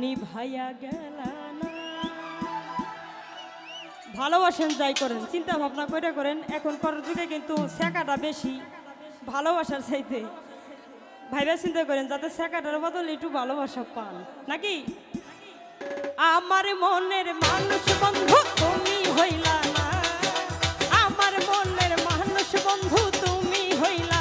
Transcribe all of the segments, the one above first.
নিভাইয়া ভালোবাসেন যাই করেন চিন্তা ভাবনা করে করেন এখন যুগে কিন্তু শেখাটা বেশি, ভালোবাসার চাইতে। ভাইবা চিন্তা করেন, যাতে শেখাটার বদলে একটু ভালোবাসা পান, নাকি? আমার মনের মানুষ বন্ধু, তুমি হইলা না। আমার মনের মানুষ বন্ধু, তুমি হইলা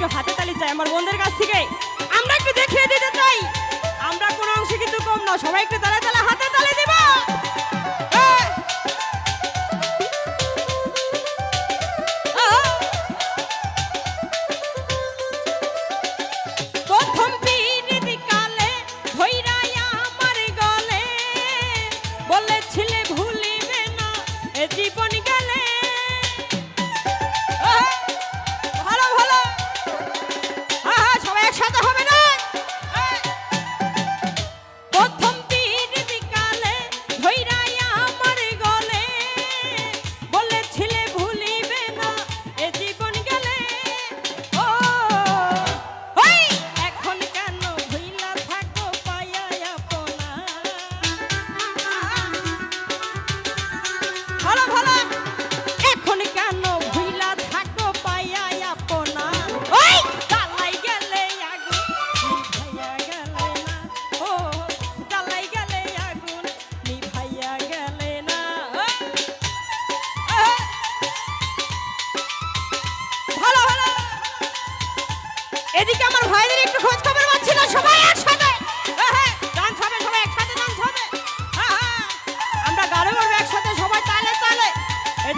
একটু হাতে তালি চাই আমার বন্ধুদের কাছ থেকে। আমরা একটু দেখিয়ে দিতে চাই। আমরা কোনো অংশে কিন্তু কম না, সবাই একটু তালে তালে হাতে